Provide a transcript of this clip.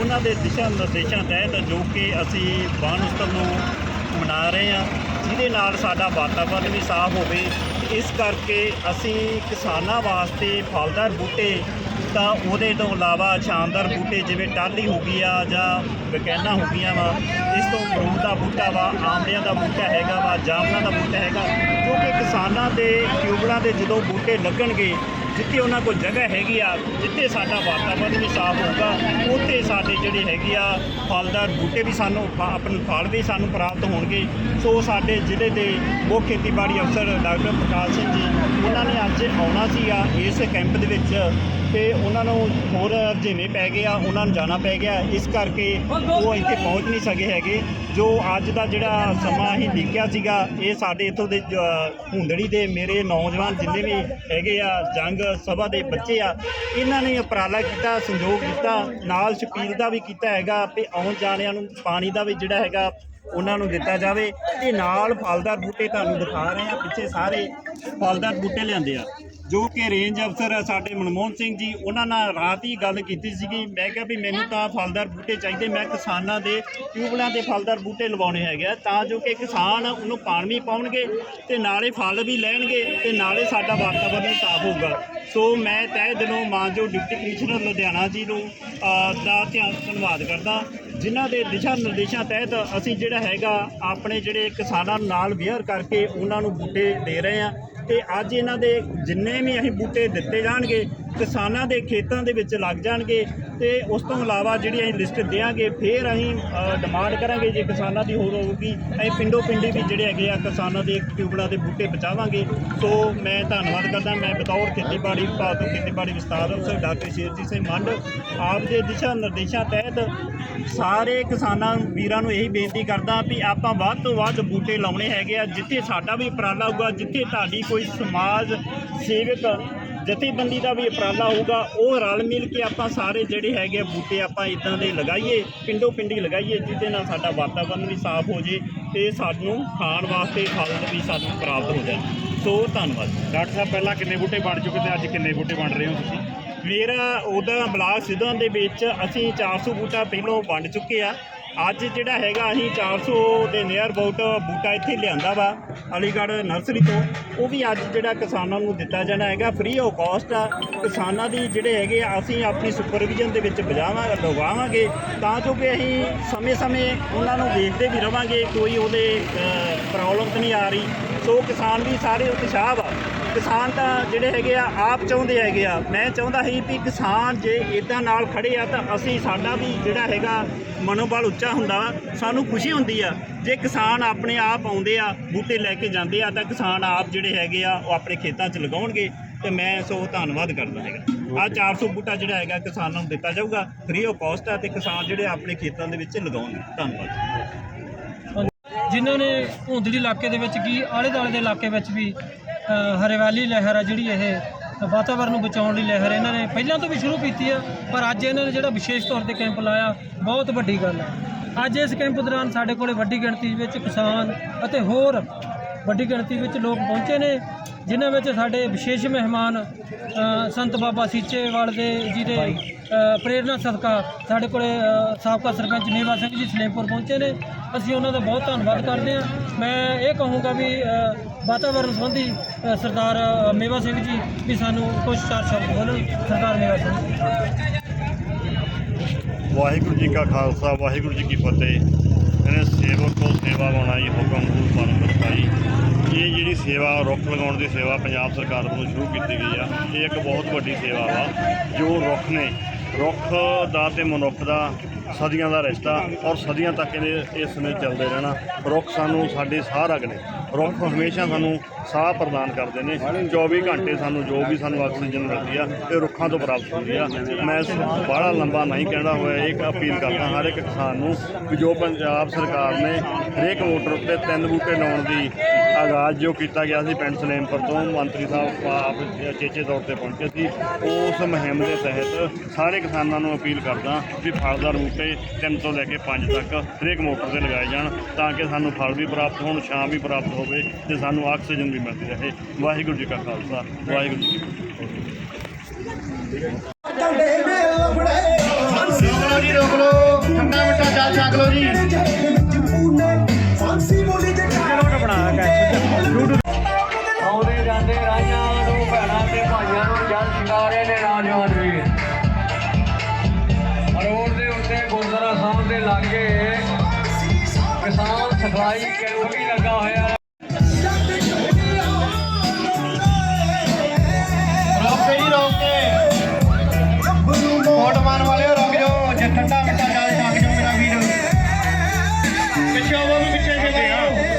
ਉਹਨਾਂ ਦੇ ਦਿਸ਼ਾ ਨਿਰਦੇਸ਼ਾਂ ਤਹਿਤ ਜੋ ਕਿ ਅਸੀਂ ਵਣ ਉਤਸਵ ਨੂੰ ਮਨਾ ਰਹੇ ਹਾਂ, ਜਿਹਦੇ ਨਾਲ ਸਾਡਾ ਵਾਤਾਵਰਨ ਵੀ ਸਾਫ਼ ਹੋਵੇ, ਇਸ ਕਰਕੇ ਅਸੀਂ ਕਿਸਾਨਾਂ ਵਾਸਤੇ ਫਲਦਾਰ ਬੂਟੇ ਤਾਂ ਉਹਦੇ ਤੋਂ ਇਲਾਵਾ ਸ਼ਾਨਦਾਰ ਬੂਟੇ ਜਿਵੇਂ ਟਾਹਲੀ ਹੋ ਗਈ ਆ ਜਾਂ ਬਕੈਨਾ ਹੋ ਗਈਆਂ ਵਾ, ਇਸ ਤੋਂ ਅਮਰੂਦ ਦਾ ਬੂਟਾ ਵਾ ਆਮਲਿਆਂ ਦਾ ਬੂਟਾ ਹੈਗਾ ਵਾ ਜਾਮਨਾਂ ਦਾ ਬੂਟਾ ਹੈਗਾ। ਕਿਉਂਕਿ ਕਿਸਾਨਾਂ ਦੇ ਟਿਊਬਲਾਂ ਦੇ ਜਦੋਂ ਬੂਟੇ ਲੱਗਣਗੇ, ਜਿੱਥੇ ਉਹਨਾਂ ਕੋਲ ਜਗ੍ਹਾ ਹੈਗੀ ਆ, ਜਿੱਥੇ ਸਾਡਾ ਵਾਤਾਵਰਨ ਵੀ ਸਾਫ਼ ਹੋਊਗਾ, ਉੱਥੇ ਸਾਡੇ ਜਿਹੜੇ ਹੈਗੇ ਆ ਫਲਦਾਰ ਬੂਟੇ ਵੀ ਸਾਨੂੰ ਫ- ਆਪਣੇ ਫਲ ਵੀ ਸਾਨੂੰ ਪ੍ਰਾਪਤ ਹੋਣਗੇ। ਸੋ ਸਾਡੇ ਜ਼ਿਲ੍ਹੇ ਦੇ ਮੁੱਖ ਖੇਤੀਬਾੜੀ ਅਫਸਰ ਡਾਕਟਰ ਪ੍ਰਕਾਸ਼ ਸਿੰਘ ਜੀ, ਉਹਨਾਂ ਨੇ ਅੱਜ ਆਉਣਾ ਸੀਗਾ ਇਸ ਕੈਂਪ ਦੇ ਵਿੱਚ। ਤੇ ਉਹਨਾਂ ਨੂੰ ਹੋਰ ਜਿਵੇਂ ਪੈ ਗਏ ਆ, ਉਹਨਾਂ ਨੂੰ ਜਾਣਾ ਪੈ ਗਿਆ। ਇਸ ਕਰਕੇ ਉਹ ਇੱਥੇ ਪਹੁੰਚ ਨਹੀਂ ਸਕੇ ਹੈਗੇ, ਜੋ ਅੱਜ ਦਾ ਜਿਹੜਾ ਸਮਾਂ ਅਸੀਂ ਲਿਖਿਆ ਸੀਗਾ, ਇਹ ਸਾਡੇ ਇੱਥੋਂ ਦੇ ਜ- ਹੁੰਦੜੀ ਦੇ ਮੇਰੇ ਨੌਜਵਾਨ ਜਿੰਨੇ ਵੀ ਹੈਗੇ ਆ, ਜੰਗ ਸਭਾ ਦੇ ਬੱਚੇ ਆ, ਇਹਨਾਂ ਨੇ ਉਪਰਾਲਾ ਕੀਤਾ, ਸੰਯੋਗ ਕੀਤਾ ਨਾਲ ਸ਼ਪੀਲ ਦਾ ਵੀ ਕੀਤਾ ਹੈਗਾ ਵੀ ਆਉਣ ਜਾਣਿਆਂ ਨੂੰ ਪਾਣੀ ਦਾ ਵੀ ਜਿਹੜਾ ਹੈਗਾ, ਉਹਨਾਂ ਨੂੰ ਦਿੱਤਾ ਜਾਵੇ। ਤੇ ਨਾਲ ਫਲਦਾਰ ਬੂਟੇ ਤੁਹਾਨੂੰ ਦਿਖਾ ਰਹੇ ਆ, ਪਿੱਛੇ ਸਾਰੇ ਫਲਦਾਰ ਬੂਟੇ ਲਿਆਂਦੇ ਆ। ਜੋ ਕਿ ਰੇਂਜ ਅਫਸਰ ਆ ਸਾਡੇ ਮਨਮੋਹਨ ਸਿੰਘ ਜੀ, ਉਹਨਾਂ ਨਾਲ ਰਾਤ ਹੀ ਗੱਲ ਕੀਤੀ ਸੀਗੀ। ਮੈਂ ਕਿਹਾ ਵੀ ਮੈਨੂੰ ਤਾਂ ਫਲਦਾਰ ਬੂਟੇ ਚਾਹੀਦੇ, ਮੈਂ ਕਿਸਾਨਾਂ ਦੇ ਟਿਊਬਲਾਂ ਦੇ ਫਲਦਾਰ ਬੂਟੇ ਲਵਾਉਣੇ ਹੈਗੇ ਆ, ਤਾਂ ਜੋ ਕਿ ਕਿਸਾਨ ਉਹਨੂੰ ਪਾਣੀ ਵੀ ਪਾਉਣਗੇ ਤੇ ਨਾਲੇ ਫਲ ਵੀ ਲੈਣਗੇ ਤੇ ਨਾਲੇ ਸਾਡਾ ਵਾਤਾਵਰਨ ਵੀ ਸਾਫ਼ ਹੋਊਗਾ। ਸੋ ਮੈਂ ਤਹਿ ਦਿਲੋਂ ਮਾਨਯੋਗ ਡਿਪਟੀ ਕਮਿਸ਼ਨਰ ਲੁਧਿਆਣਾ ਜੀ ਨੂੰ ਦਾ ਧਿਆਨ, ਧੰਨਵਾਦ ਕਰਦਾ। ਜਿਨ੍ਹਾਂ ਦੇ ਦਿਸ਼ਾ ਨਿਰਦੇਸ਼ਾਂ ਤਹਿਤ ਅਸੀਂ ਜਿਹੜਾ ਹੈਗਾ, ਆਪਣੇ ਜਿਹੜੇ ਕਿਸਾਨਾਂ ਨਾਲ ਵੇਅਰ ਕਰਕੇ ਉਹਨਾਂ ਨੂੰ ਬੂਟੇ ਦੇ ਰਹੇ ਹਾਂ। ਤੇ ਅੱਜ ਇਹਨਾਂ ਦੇ ਜਿੰਨੇ ਵੀ ਅਸੀਂ ਬੂਟੇ ਦਿੱਤੇ ਜਾਣਗੇ ਕਿਸਾਨਾਂ ਦੇ ਖੇਤਾਂ ਦੇ ਵਿੱਚ ਲੱਗ ਜਾਣਗੇ ਤੇ ਉਸ ਤੋਂ ਇਲਾਵਾ ਜਿਹੜੀ ਅਸੀਂ ਲਿਸਟ ਦੇਵਾਂਗੇ ਫਿਰ ਅਸੀਂ ਡਿਮਾਂਡ ਕਰਾਂਗੇ ਜੇ ਕਿਸਾਨਾਂ ਦੀ ਹੋਰ ਹੋਊਗੀ। ਅਸੀਂ ਪਿੰਡੋ ਪਿੰਡੀ ਵੀ ਜਿਹੜੇ ਹੈਗੇ ਆ, ਕਿਸਾਨਾਂ ਦੇ ਟਿਊਬਲਾਂ ਦੇ ਬੂਟੇ ਬਚਾਵਾਂਗੇ। ਸੋ ਮੈਂ ਧੰਨਵਾਦ ਕਰਦਾ, ਮੈਂ ਬਤੌਰ ਖੇਤੀਬਾੜੀ ਵਿਭਾਗ ਤੋਂ ਖੇਤੀਬਾੜੀ ਵਿਸਤਾਰ ਅਫਸਰ ਡਾਕਟਰ ਸ਼ੇਰਜੀਤ ਸਿੰਘ ਮੰਡ, ਆਪ ਦੇ ਦਿਸ਼ਾ ਨਿਰਦੇਸ਼ਾਂ ਤਹਿਤ ਸਾਰੇ ਕਿਸਾਨਾਂ ਵੀਰਾਂ ਨੂੰ ਇਹੀ ਬੇਨਤੀ ਕਰਦਾ ਵੀ ਆਪਾਂ ਵੱਧ ਤੋਂ ਵੱਧ ਬੂਟੇ ਲਾਉਣੇ ਹੈਗੇ ਆ, ਜਿੱਥੇ ਸਾਡਾ ਵੀ ਉਪਰਾਲਾ ਹੋਊਗਾ, ਜਿੱਥੇ ਤੁਹਾਡੀ ਕੋਈ ਸਮਾਜ ਸੇਵਕ ਜਥੇਬੰਦੀ ਦਾ ਵੀ ਉਪਰਾਲਾ ਹੋਊਗਾ ਉਹ ਰਲ ਮਿਲ ਕੇ ਆਪਾਂ ਸਾਰੇ ਜਿਹੜੇ ਹੈਗੇ ਬੂਟੇ ਆਪਾਂ ਇਦਾਂ ਦੇ ਲਗਾਈਏ ਪਿੰਡੋ ਪਿੰਡੀ ਲਗਾਈਏ ਜਿਹਦੇ ਨਾਲ ਸਾਡਾ ਵਾਤਾਵਰਨ ਵੀ ਸਾਫ਼ ਹੋ ਜੇ ਤੇ ਸਾਨੂੰ ਖਾਣ ਵਾਸਤੇ ਫਲ ਵੀ ਸਾਨੂੰ ਪ੍ਰਾਪਤ ਹੋ ਜਾਣ। ਸੋ ਧੰਨਵਾਦ। ਡਾਕਟਰ ਸਾਹਿਬ ਪਹਿਲਾਂ ਕਿੰਨੇ ਬੂਟੇ ਬਣ ਚੁੱਕੇ ਤੇ ਅੱਜ ਕਿੰਨੇ ਬੂਟੇ ਬਣ ਰਹੇ ਹੋ ਤੁਸੀਂ? ਮੇਰਾ ਉਹਦਾ ਬਲਾਕ ਸਿੱਧਾਂ ਦੇ ਵਿੱਚ ਅਸੀਂ 400 ਬੂਟਾ ਪਹਿਲੋਂ ਵੰਡ ਚੁੱਕੇ ਆ। ਅੱਜ ਜਿਹੜਾ ਹੈਗਾ ਅਸੀਂ 400 ਦੇ ਨੀਅਰ ਅਬਾਊਟ ਬੂਟਾ ਇੱਥੇ ਲਿਆਂਦਾ ਵਾ, ਅਲੀਗੜ੍ਹ ਨਰਸਰੀ ਤੋਂ। ਉਹ ਵੀ ਅੱਜ ਜਿਹੜਾ ਕਿਸਾਨਾਂ ਨੂੰ ਦਿੱਤਾ ਜਾਣਾ ਹੈਗਾ ਫ੍ਰੀ ਆਫ ਕਾਸਟ ਆ। ਕਿਸਾਨਾਂ ਦੀ ਜਿਹੜੇ ਹੈਗੇ ਅਸੀਂ ਆਪਣੀ ਸੁਪਰਵਿਜ਼ਨ ਦੇ ਵਿੱਚ ਬਜਾਵਾਂ ਲਗਾਵਾਂਗੇ ਤਾਂ ਜੋ ਕਿ ਅਸੀਂ ਸਮੇਂ-ਸਮੇਂ ਉਹਨਾਂ ਨੂੰ ਦੇਖਦੇ ਵੀ ਰਵਾਂਗੇ, ਕੋਈ ਉਹਦੇ ਪ੍ਰੋਬਲਮ ਤਾਂ ਨਹੀਂ ਆ ਰਹੀ। ਸੋ ਕਿਸਾਨ ਵੀ ਸਾਰੇ ਉਤਸ਼ਾਹ ਵਾ। ਕਿਸਾਨ ਤਾਂ ਜਿਹੜੇ ਹੈਗੇ ਆ ਆਪ ਚਾਹੁੰਦੇ ਹੈਗੇ ਆ। ਮੈਂ ਚਾਹੁੰਦਾ ਸੀ ਵੀ ਕਿਸਾਨ ਜੇ ਇਦਾਂ ਨਾਲ ਖੜੇ ਆ ਤਾਂ ਅਸੀਂ ਸਾਡਾ ਵੀ ਜਿਹੜਾ ਹੈਗਾ ਮਨੋਬਲ ਉੱਚਾ ਹੁੰਦਾ ਵਾ, ਸਾਨੂੰ ਖੁਸ਼ੀ ਹੁੰਦੀ ਆ। ਜੇ ਕਿਸਾਨ ਆਪਣੇ ਆਪ ਆਉਂਦੇ ਆ ਬੂਟੇ ਲੈ ਕੇ ਜਾਂਦੇ ਆ ਤਾਂ ਕਿਸਾਨ ਆਪ ਜਿਹੜੇ ਹੈਗੇ ਆ ਉਹ ਆਪਣੇ ਖੇਤਾਂ 'ਚ ਲਗਾਉਣਗੇ ਤੇ ਮੈਂ ਸੋ ਧੰਨਵਾਦ ਕਰਦਾ ਹੈਗਾ। ਆ 400 ਬੂਟਾ ਜਿਹੜਾ ਹੈਗਾ ਕਿਸਾਨਾਂ ਨੂੰ ਦਿੱਤਾ ਜਾਊਗਾ ਫ੍ਰੀ ਆਫ ਕਾਸਟ ਆ ਤੇ ਕਿਸਾਨ ਜਿਹੜੇ ਆਪਣੇ ਖੇਤਾਂ ਦੇ ਵਿੱਚ ਲਗਾਉਣਗੇ ਧੰਨਵਾਦ। ਜਿਨ੍ਹਾਂ ਨੇ ਹੁੰਦੜੀ ਇਲਾਕੇ ਦੇ ਵਿੱਚ ਕੀ ਆਲੇ ਦੁਆਲੇ ਦੇ ਇਲਾਕੇ ਵਿੱਚ ਵੀ ਹਰਿਆਲੀ ਲਹਿਰ ਆ ਜਿਹੜੀ ਇਹ, ਵਾਤਾਵਰਨ ਨੂੰ ਬਚਾਉਣ ਲਈ ਲਹਿਰ ਇਹਨਾਂ ਨੇ ਪਹਿਲਾਂ ਤੋਂ ਵੀ ਸ਼ੁਰੂ ਕੀਤੀ ਆ, ਪਰ ਅੱਜ ਇਹਨਾਂ ਨੇ ਜਿਹੜਾ ਵਿਸ਼ੇਸ਼ ਤੌਰ ਤੇ ਕੈਂਪ ਲਾਇਆ, ਬਹੁਤ ਵੱਡੀ ਗੱਲ ਹੈ ਅੱਜ ਇਸ ਕੈਂਪ ਦੌਰਾਨ ਸਾਡੇ ਕੋਲੇ ਵੱਡੀ ਗਿਣਤੀ ਵਿੱਚ ਕਿਸਾਨ ਅਤੇ ਹੋਰ ਵੱਡੀ ਗਿਣਤੀ ਵਿੱਚ ਲੋਕ ਪਹੁੰਚੇ ਨੇ, ਜਿਨ੍ਹਾਂ ਵਿੱਚ ਸਾਡੇ ਵਿਸ਼ੇਸ਼ ਮਹਿਮਾਨ ਸੰਤ ਬਾਬਾ ਸੀਚੇਵਾਲ ਦੇ ਜੀ ਦੇ ਪ੍ਰੇਰਣਾ ਸਦਕਾ ਸਾਡੇ ਕੋਲੇ ਸਾਬਕਾ ਸਰਪੰਚ ਨੀਵਾ ਸਿੰਘ ਜੀ ਸਲੇਮਪੁਰ ਪਹੁੰਚੇ ਨੇ। ਅਸੀਂ ਉਹਨਾਂ ਦਾ ਬਹੁਤ ਧੰਨਵਾਦ ਕਰਦੇ ਹਾਂ। ਮੈਂ ਇਹ ਕਹੂੰਗਾ ਵੀ ਵਾਤਾਵਰਣ ਸੰਬੰਧੀ ਅ, ਸਰਦਾਰ ਅ, ਮੇਵਾ ਸਿੰਘ ਜੀ ਵੀ ਸਾਨੂੰ ਕੁਝ ਚਾਰ ਸ਼ਬਦ ਬੋਲਣ। ਸਰਦਾਰ ਮੇਵਾ ਸਿੰਘ ਵਾਹਿਗੁਰੂ ਜੀ ਕਾ ਖਾਲਸਾ ਵਾਹਿਗੁਰੂ ਜੀ ਕੀ ਫਤਿਹ। ਇਹਨੇ ਸੇਵਕ ਤੋਂ ਸੇਵਾ ਪਾਉਣਾ ਜੀ ਹੁਕਮ ਗੁਰੂ ਪਰਮ ਰਸਾਈ ਇਹ ਜਿਹੜੀ ਸੇਵਾ ਰੁੱਖ ਲਗਾਉਣ ਦੀ ਸੇਵਾ ਪੰਜਾਬ ਸਰਕਾਰ ਵੱਲੋਂ ਸ਼ੁਰੂ ਕੀਤੀ ਗਈ ਆ ਇਹ ਇੱਕ ਬਹੁਤ ਵੱਡੀ ਸੇਵਾ ਵਾ ਜੋ ਰੁੱਖ ਨੇ। ਰੁੱਖ ਦਾ ਤੇ ਮਨੁੱਖ ਦਾ ਸਦੀਆਂ ਦਾ ਰਿਸ਼ਤਾ ਔਰ ਸਦੀਆਂ ਤੱਕ ਇਹਦੇ ਇਸ ਨੇ ਚੱਲਦੇ ਰਹਿਣਾ। ਰੁੱਖ ਸਾਨੂੰ ਸਾਡੇ ਸਾਹ ਰੱਖ ਨੇ। ਰੁੱਖ ਹਮੇਸ਼ਾ ਸਾਨੂੰ ਸਾਹ ਪ੍ਰਦਾਨ ਕਰਦੇ ਨੇ। 24 ਘੰਟੇ ਸਾਨੂੰ ਜੋ ਵੀ ਸਾਨੂੰ ਆਕਸੀਜਨ ਮਿਲਦੀ ਆ, ਇਹ ਰੁੱਖਾਂ ਤੋਂ ਪ੍ਰਾਪਤ ਹੁੰਦੀ ਆ। ਮੈਂ ਬਾਹਲਾ ਲੰਬਾ ਨਹੀਂ ਕਹਿਣਾ ਹੋਇਆ ਇੱਕ ਅਪੀਲ ਕਰਦਾ ਹਰ ਇੱਕ ਕਿਸਾਨ ਨੂੰ ਕਿ ਜੋ ਪੰਜਾਬ ਸਰਕਾਰ ਨੇ ਹਰੇਕ ਮੋਟਰ ਉੱਤੇ ਤਿੰਨ ਬੂਟੇ ਲਾਉਣ ਦੀ ਆਗਾਜ਼ ਜੋ ਕੀਤਾ ਗਿਆ ਸੀ ਪਿੰਡ ਸਲੇਮਪੁਰ ਤੋਂ, ਮੰਤਰੀ ਸਾਹਿਬ ਆਪ ਚੇਚੇ ਤੌਰ ਤੇ ਪਹੁੰਚੇ ਸੀ, ਉਸ ਮੁਹਿੰਮ ਦੇ ਤਹਿਤ ਸਾਰੇ ਕਿਸਾਨਾਂ ਨੂੰ ਅਪੀਲ ਕਰਦਾ ਵੀ ਫਲਦਾਰ ਬੂਟੇ ਤਿੰਨ ਤੋਂ ਲੈ ਕੇ ਪੰਜ ਤੱਕ ਹਰੇਕ ਮੋਟਰ ਤੇ ਲਗਾਏ ਜਾਣ, ਤਾਂ ਕਿ ਸਾਨੂੰ ਫਲ ਵੀ ਪ੍ਰਾਪਤ ਹੋਣ, ਛਾਂ ਵੀ ਪ੍ਰਾਪਤ ਹੋਵੇ ਤੇ ਸਾਨੂੰ ਆਕਸੀਜਨ ਵੀ ਮਿਲਦੀ ਰਹੇ। ਵਾਹਿਗੁਰੂ ਜੀ ਕਾ ਖਾਲਸਾ, ਵਾਹਿਗੁਰੂ ਜੀ ਰੋਕ ਜੀ ਰੋਕ ਲਓ, ਠੰਡਾ ਮਿੱਠਾ ਚਾਹ ਛਕ ਲਓ ਜੀ। ਆਉਂਦੇ ਜਾਂਦੇ ਰਾਈਆਂ ਨੂੰ, ਭੈਣਾਂ ਤੇ ਭਾਈਆਂ ਨੂੰ ਜਲ ਸ਼ਿੰਗਾਰੇ ਨੇ ਨੌਜਵਾਨ ਵੀ ਰੋਡ ਦੇ ਉੱਤੇ ਗੁਰਦੁਆਰਾ ਸਾਹਿਬ ਦੇ ਲਾਗੇ ਕਿਸਾਨ ਸਿਖਲਾਈ ਕੈਂਪ ਵੀ ਲੱਗਾ ਹੋਇਆ। Yeah, yeah, yeah.